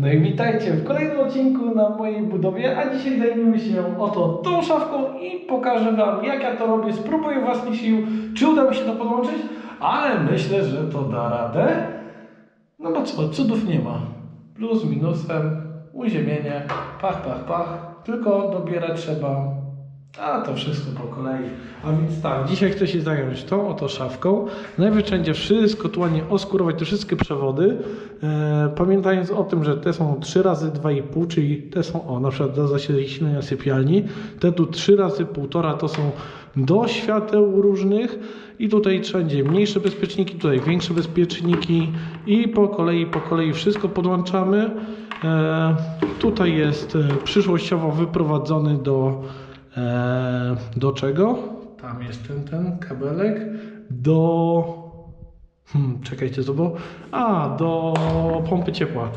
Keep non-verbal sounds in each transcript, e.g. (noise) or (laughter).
No i witajcie w kolejnym odcinku na mojej budowie, a dzisiaj zajmiemy się oto tą szafką i pokażę Wam jak ja to robię, spróbuję własnych sił, czy uda mi się to podłączyć, ale myślę, że to da radę. No bo co, cudów nie ma. Plus minusem, uziemienie, pach, pach, pach, tylko dobierać trzeba a to wszystko po kolei. A więc tak, dzisiaj chcę się zająć tą oto szafką. Najpierw będzie wszystko tu ładnie oskurować, te wszystkie przewody. E, pamiętając o tym, że te są 3 razy 2,5, czyli te są, o na przykład do zasilania sypialni. Te tu 3 razy 1,5 to są do świateł różnych. I tutaj wszędzie mniejsze bezpieczniki, tutaj większe bezpieczniki. I po kolei, po kolei wszystko podłączamy. E, tutaj jest e, przyszłościowo wyprowadzony do do czego? Tam jest ten, ten kabelek. Do. Hmm, czekajcie, co było? A, do pompy ciepła.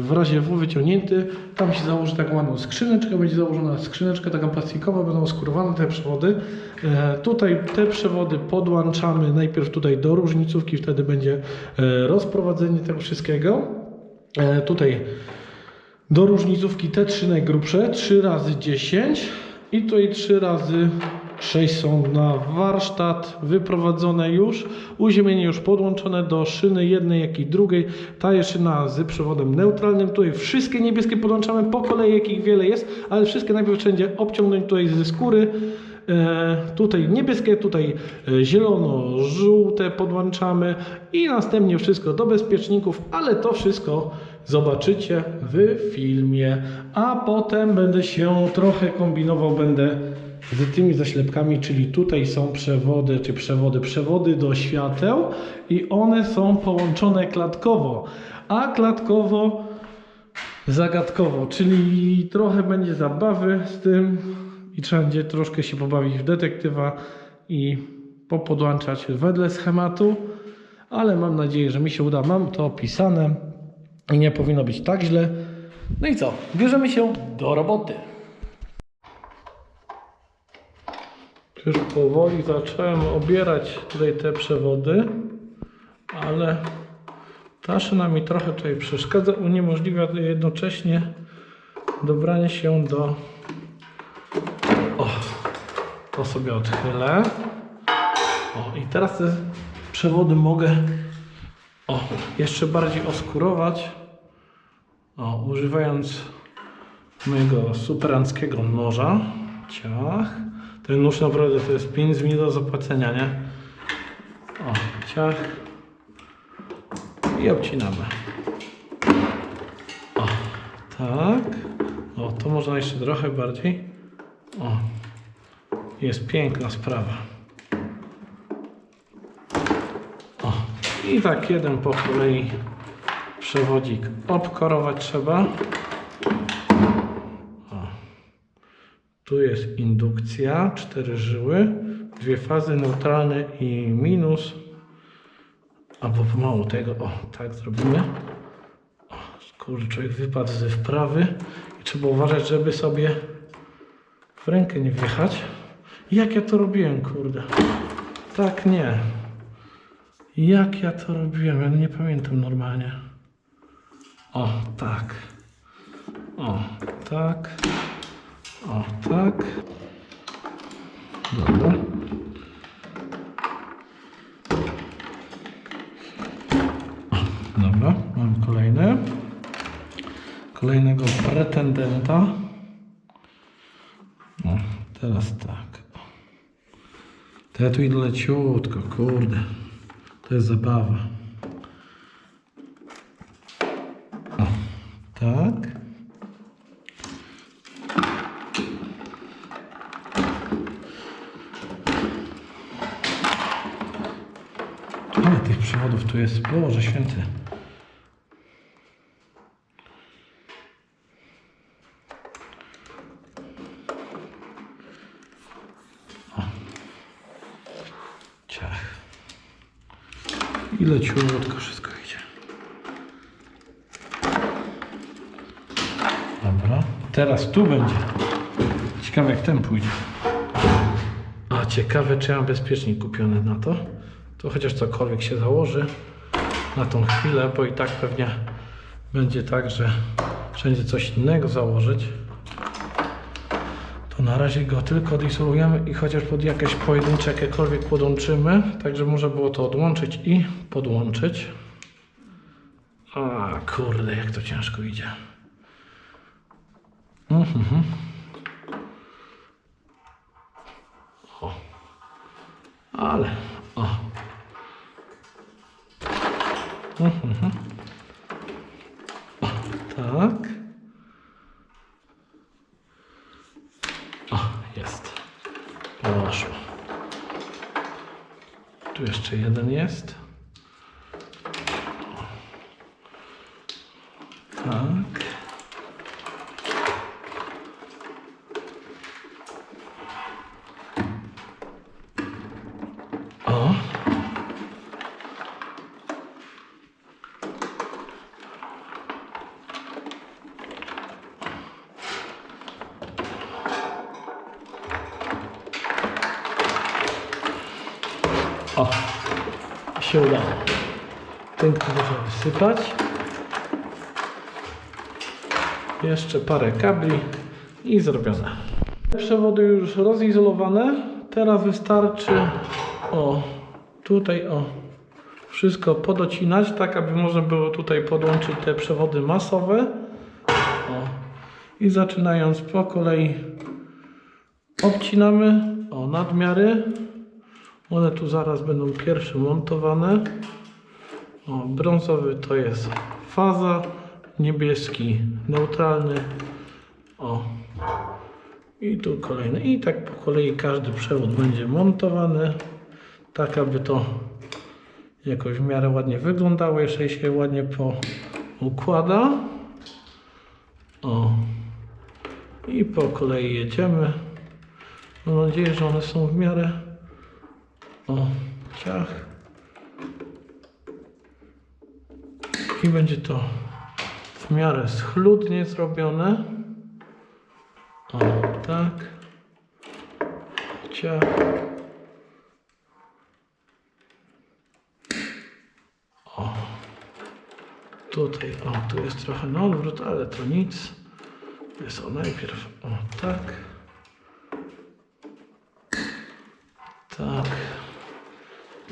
W razie W wyciągnięty, tam się założy taką ładną skrzyneczkę, będzie założona skrzyneczka taka plastikowa, będą skurowane te przewody. E, Tutaj te przewody podłączamy najpierw tutaj do różnicówki, wtedy będzie e, rozprowadzenie tego wszystkiego. E, Tutaj do różnicówki te trzy najgrubsze, 3 razy 10 i tutaj 3 razy 6 są na warsztat wyprowadzone już, uziemienie już podłączone do szyny jednej jak i drugiej, ta jest szyna z przewodem neutralnym, tutaj wszystkie niebieskie podłączamy. Po kolei jakich wiele jest, ale wszystkie najpierw wszędzie obciągnąć tutaj ze skóry, tutaj niebieskie, tutaj e, zielono-żółte podłączamy i następnie wszystko do bezpieczników, ale to wszystko zobaczycie w filmie, a potem będę się trochę kombinował, będę z tymi zaślepkami, czyli tutaj są przewody, czy przewody, przewody do świateł i one są połączone klatkowo, a klatkowo zagadkowo, czyli trochę będzie zabawy z tym i trzeba będzie troszkę się pobawić w detektywa i popodłączać wedle schematu, ale mam nadzieję, że mi się uda. Mam to opisane i nie powinno być tak źle. No i co? Bierzemy się do roboty. Już powoli zacząłem obierać tutaj te przewody, ale ta szyna mi trochę tutaj przeszkadza, uniemożliwia jednocześnie dobranie się do o, to sobie odchylę. O, i teraz te przewody mogę o, jeszcze bardziej oskurować. O, używając mojego superanckiego noża. Ciach. Ten nóż naprawdę to jest 5 minut do zapłacenia, nie? O, ciach. I obcinamy. O, tak. O, to można jeszcze trochę bardziej. O, jest piękna sprawa. O, i tak jeden po kolei przewodzik obkorować trzeba. O. Tu jest indukcja, cztery żyły, dwie fazy neutralne i minus. Albo pomału tego, o, tak zrobimy. O, kurde, człowiek wypadł ze wprawy i trzeba uważać, żeby sobie w rękę nie wjechać. Jak ja to robiłem, kurde? Tak nie. Jak ja to robiłem? Ja nie pamiętam normalnie. O, tak. O, tak. O, tak. Dobra. Dobra, mam kolejny. Kolejnego pretendenta. Teraz tak. To ja tu idę leciutko, kurde. To jest zabawa. O, tak. Ale tych przewodów tu jest, Boże święty. Ciach. I leciutko wszystko idzie. Dobra. Teraz tu będzie. Ciekawe jak ten pójdzie. A ciekawe czy mam bezpiecznik kupiony na to. To chociaż cokolwiek się założy na tą chwilę, bo i tak pewnie będzie tak, że wszędzie coś innego założyć, na razie go tylko odizolujemy i chociaż pod jakieś pojedyncze jakiekolwiek podłączymy, tak żeby można było to odłączyć i podłączyć. A kurde, jak to ciężko idzie. Mhm. O. jeszcze jeden jest. Tak. O. O, się udało. Tynk można wysypać. Jeszcze parę kabli i zrobione. Przewody już rozizolowane. Teraz wystarczy o tutaj o wszystko podocinać, tak aby można było tutaj podłączyć te przewody masowe. O. I zaczynając po kolei obcinamy o nadmiary. One tu zaraz będą pierwsze montowane. O, brązowy to jest faza, niebieski neutralny. O. I tu kolejny. I tak po kolei każdy przewód będzie montowany, tak aby to jakoś w miarę ładnie wyglądało, jeszcze się ładnie poukłada. O. I po kolei jedziemy. Mam nadzieję, że one są w miarę o, ciach. I będzie to w miarę schludnie zrobione. O, tak. Ciach. O. Tutaj, o, tu jest trochę na odwrót, ale to nic. Jest o najpierw, o, tak. Tak.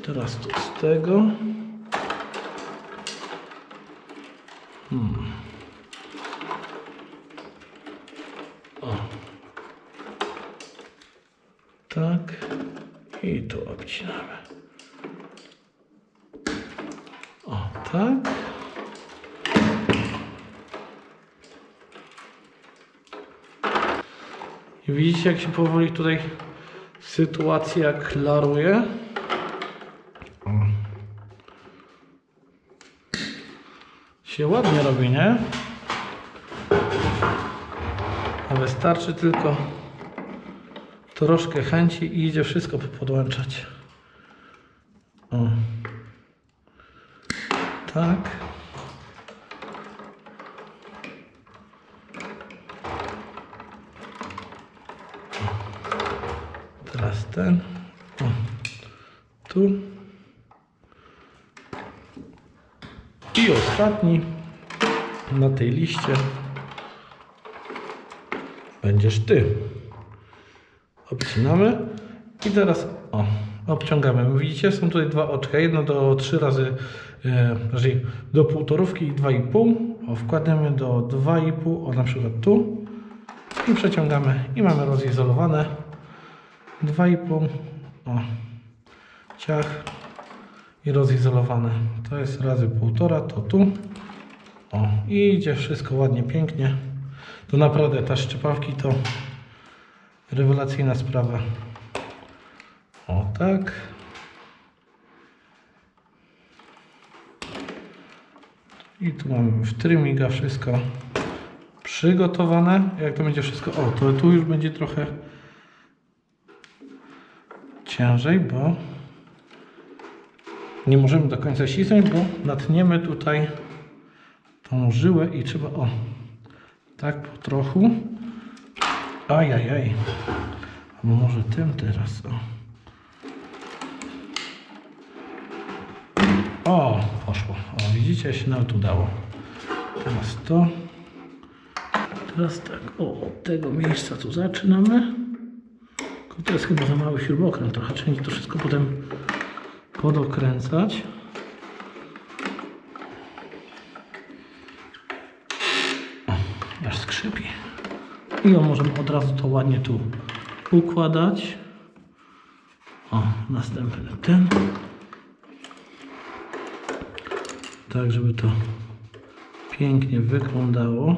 Teraz tu z tego. Hmm. O. Tak. I tu obcinamy. O, tak. Widzicie, jak się powoli tutaj sytuacja klaruje. Się ładnie robi, nie? A wystarczy tylko troszkę chęci i idzie wszystko podłączać. O. Tak. Teraz ten. O. Tu. I ostatni na tej liście będziesz ty. Obcinamy i teraz o, obciągamy. Widzicie, są tutaj dwa oczka. Jedno do trzy razy, e, raczej do półtorówki i dwa i pół. O, wkładamy do dwa i pół, o na przykład tu i przeciągamy i mamy rozizolowane. 2,5 o, ciach i rozizolowane. To jest razy półtora, to tu. O, idzie wszystko ładnie, pięknie. To naprawdę te szczepawki to rewelacyjna sprawa. O tak. I tu mamy w trymiga wszystko przygotowane. Jak to będzie wszystko? O, to tu już będzie trochę ciężej, bo nie możemy do końca ścisnąć, bo natniemy tutaj tą żyłę i trzeba, o, tak po trochu. Ajajaj. A może tym teraz, o. O, poszło. O, widzicie, się nawet udało. Teraz to. Teraz tak, o, od tego miejsca tu zaczynamy. Tylko to jest chyba za mały śrubokręt, trochę trzeba to wszystko potem podokręcać. Skrzypi. I o, możemy od razu to ładnie tu układać. O, następny ten. Tak, żeby to pięknie wyglądało.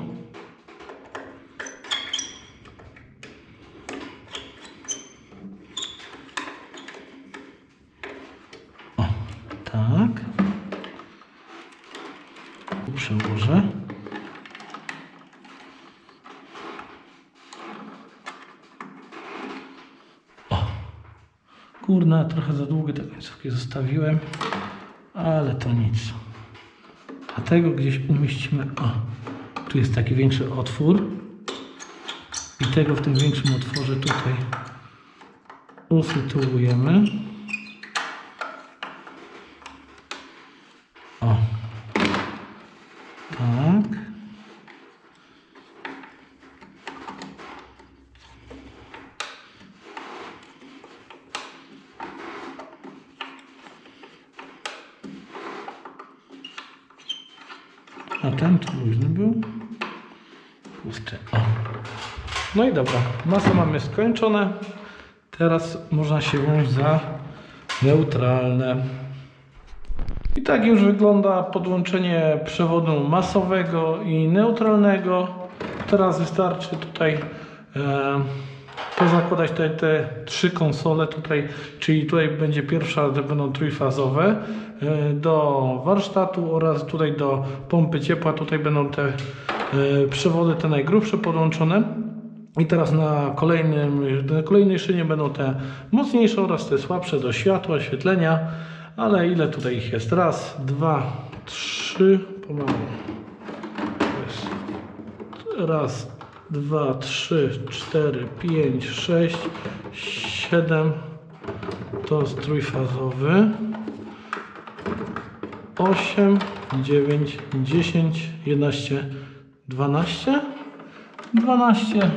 Trochę za długie te końcówki zostawiłem, ale to nic. A tego gdzieś umieścimy. O, tu jest taki większy otwór. I tego w tym większym otworze tutaj usytuujemy. O. Tak. A ten tu luźny był. Pusty. O. No i dobra, masę mamy skończone. Teraz można się wziąć za neutralne. I tak już wygląda podłączenie przewodu masowego i neutralnego. Teraz wystarczy tutaj e, pozakładać te, te trzy konsole tutaj, czyli tutaj będzie pierwsza, to będą trójfazowe e, do warsztatu oraz tutaj do pompy ciepła. Tutaj będą te e, przewody, te najgrubsze podłączone. I teraz na, kolejnym, na kolejnej szynie będą te mocniejsze oraz te słabsze do światła, oświetlenia. Ale ile tutaj ich jest? Raz, dwa, trzy, pomału. Raz, dwa, trzy, cztery, pięć, sześć, siedem. To jest trójfazowy. Osiem, dziewięć, dziesięć, jedenaście, dwanaście. Dwanaście.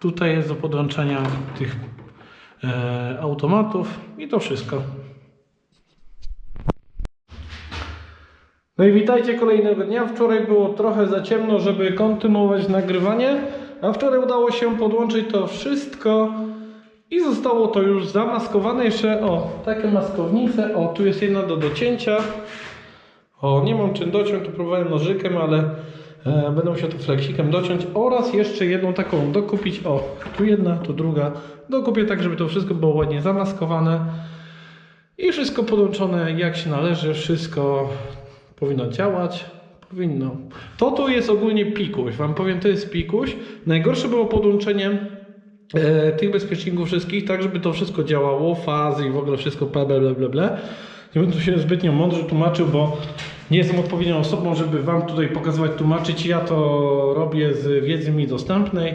Tutaj jest do podłączenia tych e, automatów i to wszystko. No i witajcie kolejnego dnia. Wczoraj było trochę za ciemno, żeby kontynuować nagrywanie, a wczoraj udało się podłączyć to wszystko i zostało to już zamaskowane. Jeszcze o, takie maskownice. O, tu jest jedna do docięcia. O, nie mam czym dociąć, tu próbowałem nożykiem, ale e, będę musiał to fleksikiem dociąć. Oraz jeszcze jedną taką dokupić. O, tu jedna, tu druga. Dokupię tak, żeby to wszystko było ładnie zamaskowane. I wszystko podłączone jak się należy, wszystko powinno działać. Powinno. To tu jest ogólnie pikuś. Wam powiem, to jest pikuś. Najgorsze było podłączenie e, tych bezpieczników wszystkich, tak żeby to wszystko działało, fazy i w ogóle wszystko bla bla. bla. Nie będę tu się zbytnio mądrze tłumaczył, bo nie jestem odpowiednią osobą, żeby Wam tutaj pokazywać, tłumaczyć. Ja to robię z wiedzy mi dostępnej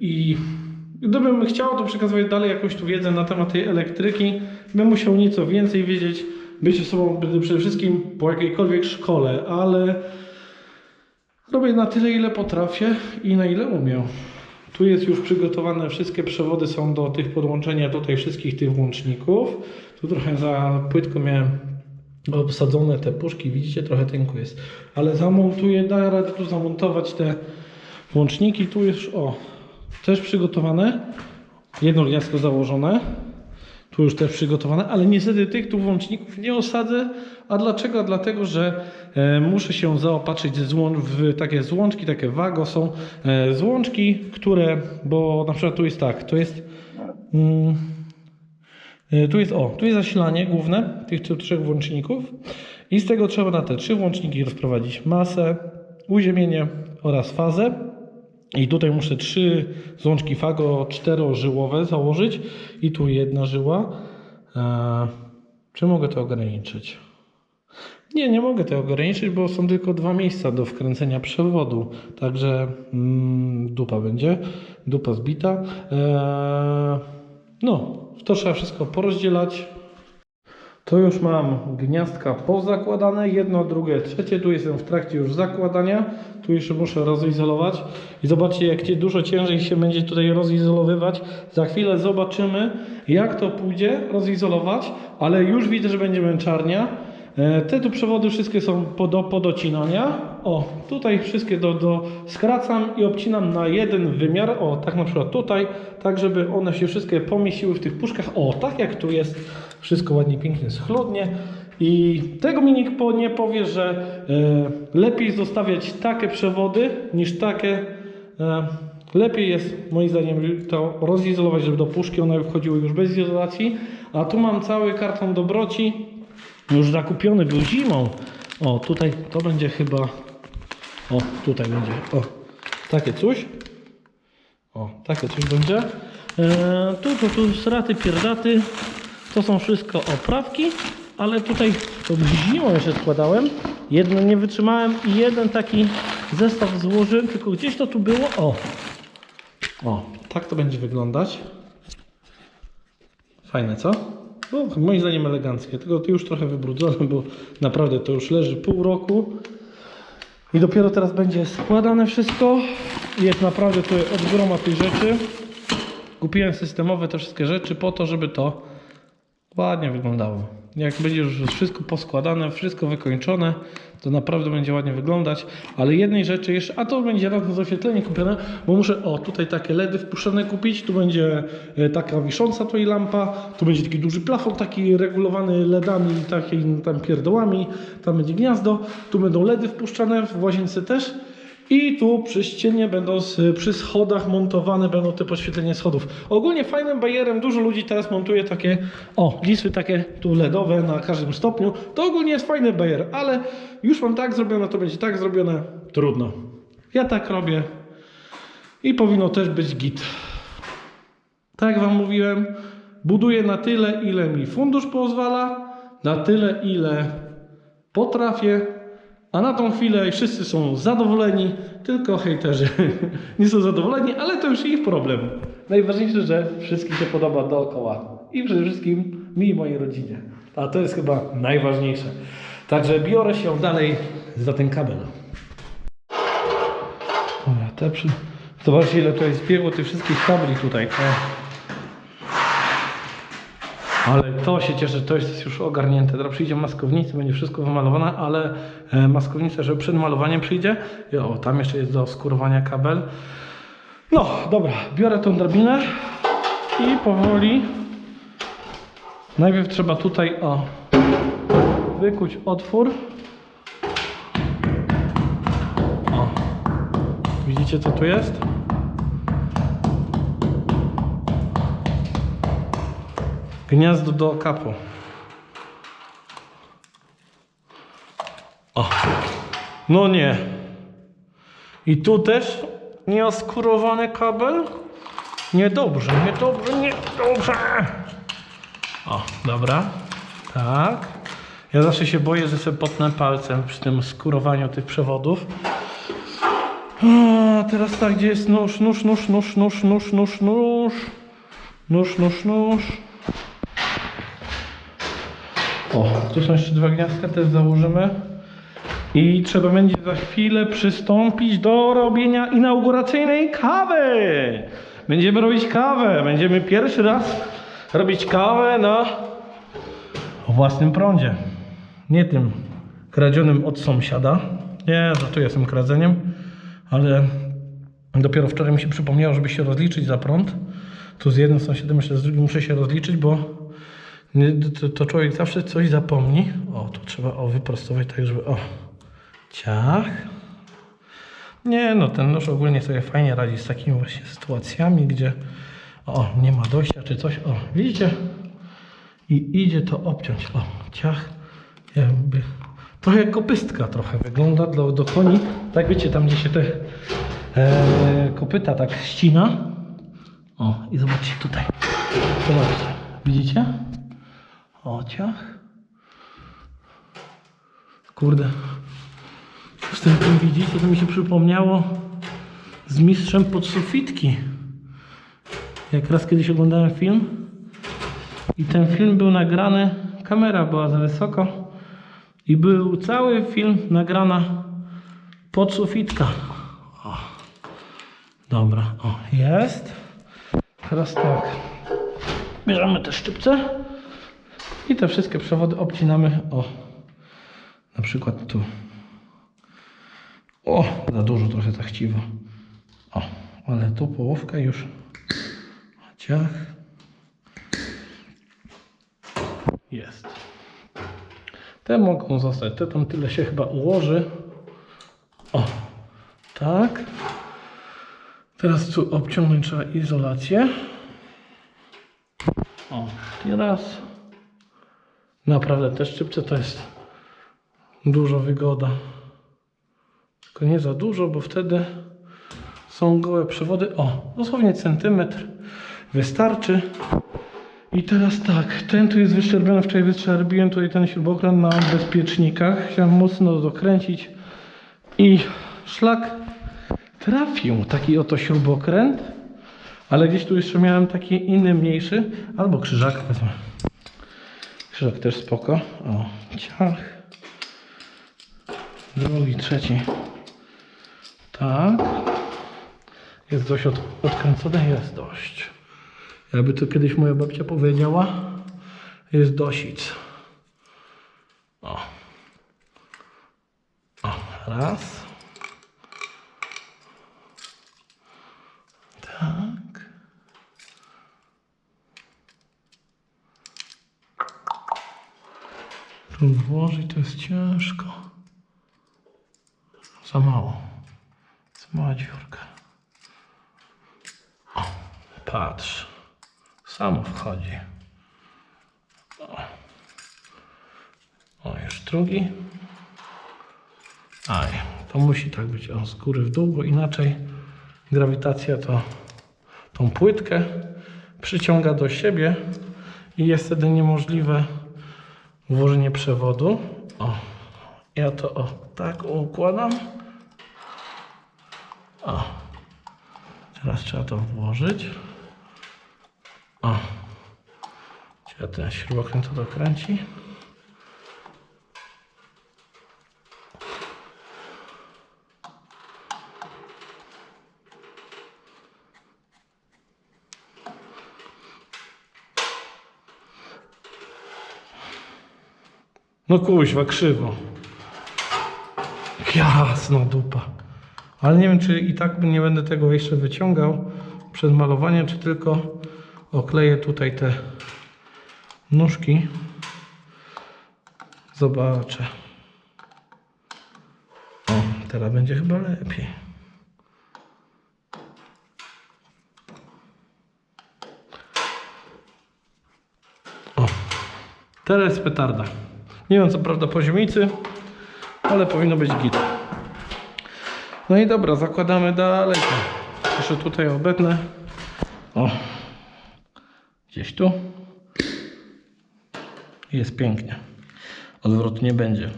i gdybym chciał to przekazywać dalej jakąś tu wiedzę na temat tej elektryki, bym musiał nieco więcej wiedzieć, być osobą przede wszystkim po jakiejkolwiek szkole, ale robię na tyle, ile potrafię i na ile umiem. Tu jest już przygotowane, wszystkie przewody są do tych podłączenia tutaj wszystkich tych włączników. Tu trochę za płytko miałem obsadzone te puszki, widzicie, trochę tenku jest. Ale zamontuję, da radę tu zamontować te włączniki. Tu już, o, też przygotowane. Jedno gniazdko założone. Tu już też przygotowane, ale niestety tych tu włączników nie osadzę. A dlaczego? Dlatego, że e, muszę się zaopatrzyć w takie złączki, takie wago są e, złączki, które, bo na przykład tu jest tak, to jest mm, e, tu jest o, tu jest zasilanie główne tych trzech włączników i z tego trzeba na te trzy włączniki rozprowadzić masę, uziemienie oraz fazę. I tutaj muszę trzy złączki Fago czterożyłowe założyć i tu jedna żyła. Eee, czy mogę to ograniczyć? Nie, nie mogę tego ograniczyć, bo są tylko dwa miejsca do wkręcenia przewodu. Także mm, dupa będzie, dupa zbita. Eee, no, to trzeba wszystko porozdzielać. To już mam gniazdka pozakładane, jedno, drugie, trzecie. Tu jestem w trakcie już zakładania. Tu jeszcze muszę rozizolować. I zobaczcie, jak dużo ciężej się będzie tutaj rozizolowywać. Za chwilę zobaczymy, jak to pójdzie rozizolować, ale już widzę, że będzie męczarnia. E, Te tu przewody wszystkie są do podocinania. O, tutaj wszystkie do, do skracam i obcinam na jeden wymiar. O, tak na przykład tutaj, tak żeby one się wszystkie pomieściły w tych puszkach. O, tak jak tu jest. Wszystko ładnie, pięknie, schludnie. I tego mi nikt nie powie, że e, lepiej zostawiać takie przewody niż takie. E, lepiej jest moim zdaniem to rozizolować, żeby do puszki one wchodziły już bez izolacji. A tu mam cały karton dobroci. Już zakupiony był zimą. O, tutaj to będzie chyba. O, tutaj będzie. O, takie coś. O, takie coś będzie. E, tu, tu, tu, straty, pierdaty. To są wszystko oprawki, ale tutaj to zimą jeszcze składałem. Jedno nie wytrzymałem i jeden taki zestaw złożyłem, tylko gdzieś to tu było. O, o, tak to będzie wyglądać. Fajne, co? No, moim zdaniem eleganckie, tylko już trochę wybrudzone, bo naprawdę to już leży pół roku. I dopiero teraz będzie składane wszystko. Jest naprawdę tu od groma tych rzeczy. Kupiłem systemowe te wszystkie rzeczy po to, żeby to ładnie wyglądało. Jak będzie już wszystko poskładane, wszystko wykończone, to naprawdę będzie ładnie wyglądać. Ale jednej rzeczy jeszcze, a to będzie razem z oświetleniem kupione, bo muszę, o tutaj takie LEDy wpuszczone kupić, tu będzie e, taka wisząca tutaj lampa, tu będzie taki duży plafon taki regulowany LEDami, takimi tam pierdołami, tam będzie gniazdo, tu będą LEDy wpuszczane, w łazience też. I tu przy ścianie będą, przy schodach montowane będą te podświetlenie schodów. Ogólnie fajnym bajerem dużo ludzi teraz montuje takie, o, listy takie tu LEDowe na każdym stopniu. To ogólnie jest fajny bajer, ale już mam tak zrobione, to będzie tak zrobione. Trudno. Ja tak robię i powinno też być git. Tak jak Wam mówiłem, buduję na tyle, ile mi fundusz pozwala, na tyle, ile potrafię, a na tą chwilę wszyscy są zadowoleni, tylko hejterzy (laughs) nie są zadowoleni, ale to już ich problem. Najważniejsze, że wszystkim się podoba dookoła i przede wszystkim mi i mojej rodzinie. A to jest chyba najważniejsze. Także biorę się dalej za ten kabel. Dobra, te przy... Zobaczcie ile tutaj zbiegło tych wszystkich kabli tutaj. O. Ale to się cieszę, to jest już ogarnięte. Teraz przyjdzie maskownica, będzie wszystko wymalowane, ale e, maskownica, że przed malowaniem przyjdzie. O, tam jeszcze jest do skurowania kabel. No, dobra, biorę tą drabinę i powoli. Najpierw trzeba tutaj o wykuć otwór. O. Widzicie co tu jest? Gniazdo do okapu. O. No nie. I tu też nieoskurowany kabel? Niedobrze, niedobrze, niedobrze. O, dobra. Tak. Ja zawsze się boję, że sobie potnę palcem przy tym skurowaniu tych przewodów. A, teraz tak, gdzie jest nóż, nóż, nóż, nóż, nóż, nóż, nóż, nóż. Nóż, nóż, nóż. O, tu są jeszcze dwa gniazdka, też założymy. I trzeba będzie za chwilę przystąpić do robienia inauguracyjnej kawy. Będziemy robić kawę. Będziemy pierwszy raz robić kawę na własnym prądzie. Nie tym kradzionym od sąsiada. Nie, żartuję z tym kradzeniem, ale dopiero wczoraj mi się przypomniało, żeby się rozliczyć za prąd. Tu z jednym sąsiadem, jeszcze z drugim muszę się rozliczyć, bo to, to człowiek zawsze coś zapomni. O, tu trzeba o, wyprostować tak, żeby. O, ciach. Nie, no ten nóż ogólnie sobie fajnie radzi z takimi właśnie sytuacjami, gdzie o, nie ma dojścia czy coś. O, widzicie? I idzie to obciąć. O, ciach. Jakby. Trochę kopystka trochę wygląda do, do koni. Tak wiecie, tam gdzie się te e, kopyta tak ścina. O, i zobaczcie tutaj. Zobaczcie. Widzicie? O, ciach. Kurde. Z tym, tym widzicie, to mi się przypomniało z mistrzem podsufitki. Jak raz kiedyś oglądałem film i ten film był nagrany kamera była za wysoko i był cały film nagrana pod sufitka. O. Dobra, o, jest. Teraz tak. Bierzemy te szczypce i te wszystkie przewody obcinamy. O, na przykład tu. O, za dużo trochę tak chciwo. O, ale tu połówka już. Ciach. Jest. Te mogą zostać. Te tam tyle się chyba ułoży. O, tak. Teraz tu obciągnąć trzeba izolację. O, i raz. Naprawdę te szczypce to jest dużo wygoda. Tylko nie za dużo, bo wtedy są gołe przewody. O, dosłownie centymetr wystarczy. I teraz tak, ten tu jest wyszczerbiony, wczoraj wyszczerbiłem tutaj ten śrubokręt na bezpiecznikach. Chciałem mocno dokręcić i szlak trafił taki oto śrubokręt, ale gdzieś tu jeszcze miałem taki inny, mniejszy, albo krzyżak wezmę. Krzyżak też spoko. O, ciach. Drugi, trzeci. Tak. Jest dość od, odkręcone? Jest dość. Jakby to kiedyś moja babcia powiedziała, jest dosic. O. O, raz. Tak. Tu włożyć to jest ciężko. Za mało. Mała dziurka. O, patrz. Samo wchodzi. O. o, już drugi. Aj, to musi tak być o, z góry w dół, bo inaczej grawitacja to tą płytkę przyciąga do siebie i jest wtedy niemożliwe włożenie przewodu. O, ja to o, tak układam. O, teraz trzeba to włożyć. O, trzeba ten śrubokręt to dokręci. No kuźwa, krzywo. Jasna dupa. Ale nie wiem, czy i tak nie będę tego jeszcze wyciągał przed malowaniem, czy tylko okleję tutaj te nóżki. Zobaczę. O, teraz będzie chyba lepiej. O, teraz jest petarda. Nie wiem co prawda poziomicy, ale powinno być git. No i dobra, zakładamy dalej. Jeszcze tutaj obetnę. O, gdzieś tu. Jest pięknie. Odwrotu nie będzie.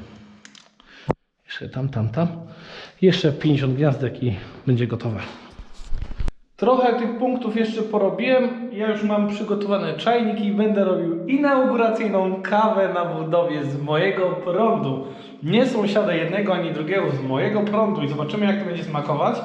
Jeszcze tam, tam, tam. Jeszcze 50 gwiazdek i będzie gotowe. Trochę tych punktów jeszcze porobiłem. Ja już mam przygotowane czajniki i będę robił inauguracyjną kawę na budowie z mojego prądu. Nie sąsiada jednego ani drugiego z mojego prądu i zobaczymy jak to będzie smakować.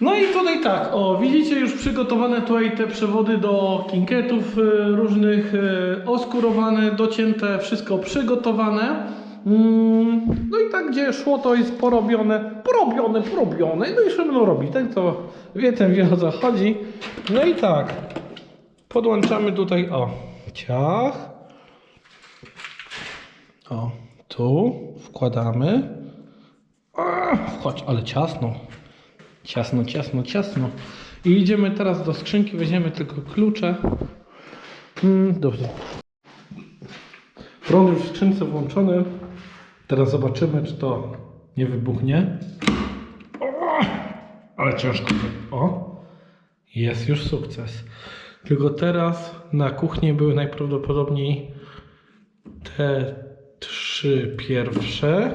No i tutaj tak, o widzicie już przygotowane tutaj te przewody do kinketów y, różnych, y, oskurowane, docięte, wszystko przygotowane. Mm, No i tak gdzie szło to jest porobione, porobione, porobione. No i jeszcze będą robić. Ten kto wie, ten wie o co chodzi. No i tak, podłączamy tutaj, o, ciach. O, tu wkładamy. A, wchodź, ale ciasno. Ciasno, ciasno, ciasno. I idziemy teraz do skrzynki, weźmiemy tylko klucze. Mm, dobrze. Prąd już w skrzynce włączony. Teraz zobaczymy, czy to nie wybuchnie. O, ale ciężko. O, jest już sukces. Tylko teraz na kuchni były najprawdopodobniej te trzy pierwsze,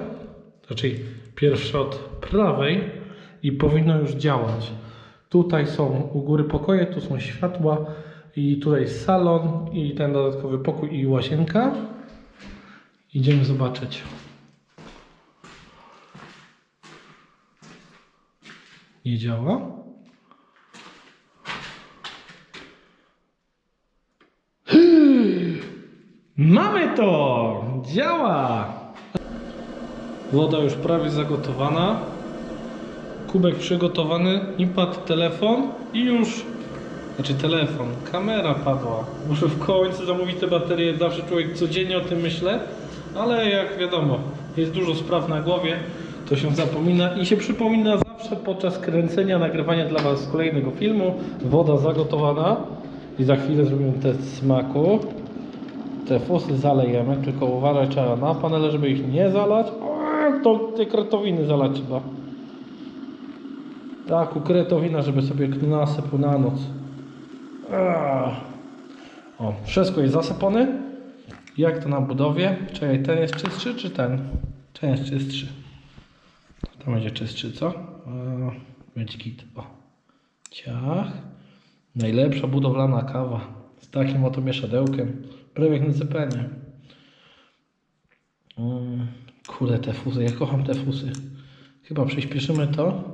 znaczy pierwsze od prawej i powinno już działać. Tutaj są u góry pokoje, tu są światła I tutaj salon i ten dodatkowy pokój i łazienka. Idziemy zobaczyć. Nie działa. Mamy to! Działa! Woda już prawie zagotowana. Kubek przygotowany, iPad, telefon i już. Znaczy telefon, kamera padła. Muszę w końcu zamówić te baterie. Zawsze człowiek codziennie o tym myślę, ale jak wiadomo, jest dużo spraw na głowie, to się zapomina i się przypomina zawsze podczas kręcenia, nagrywania dla Was kolejnego filmu. Woda zagotowana i za chwilę zrobimy test smaku. Te fusy zalejemy, tylko uważać trzeba na panele, żeby ich nie zalać. O, to te kretowiny zalać trzeba. Tak, ukretowina, żeby sobie nasypł na noc. Ach. O, wszystko jest zasypane. Jak to na budowie? Czekaj, ten jest czystszy czy ten? Ten jest czystszy. To będzie czystszy, co? E, Będzie git. O. Ciach. Najlepsza budowlana kawa. Z takim oto mieszadełkiem. Prawie jak na cepenie. Mm, kurde, te fusy. Ja kocham te fusy. Chyba przyspieszymy to.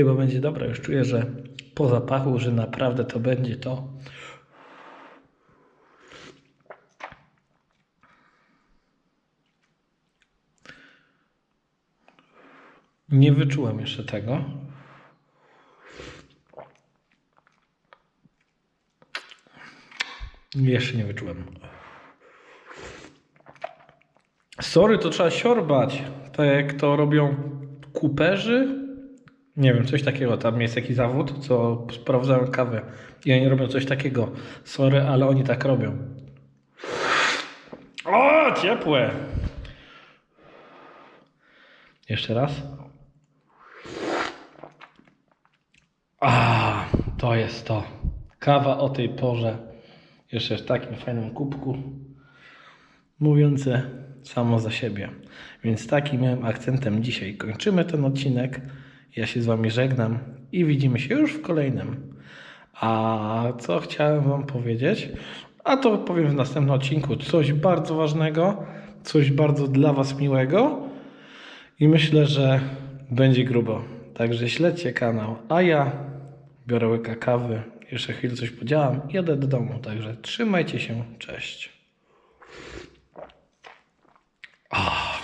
Chyba będzie dobre. Już czuję, że po zapachu, że naprawdę to będzie to. Nie wyczułem jeszcze tego. Jeszcze nie wyczułem. Sorry, to trzeba siorbać. Tak jak to robią kuperzy. Nie wiem, coś takiego. Tam jest jakiś zawód, co sprawdzają kawę. I oni robią coś takiego. Sorry, ale oni tak robią. O, ciepłe. Jeszcze raz. A, to jest to. Kawa o tej porze. Jeszcze w takim fajnym kubku. Mówiące samo za siebie. Więc takim miałem akcentem dzisiaj kończymy ten odcinek. Ja się z Wami żegnam i widzimy się już w kolejnym. A co chciałem Wam powiedzieć? A to powiem w następnym odcinku. Coś bardzo ważnego, coś bardzo dla Was miłego. I myślę, że będzie grubo. Także śledźcie kanał. A ja biorę łyka kawy, jeszcze chwilę coś podziałam jadę do domu. Także trzymajcie się. Cześć. Ah.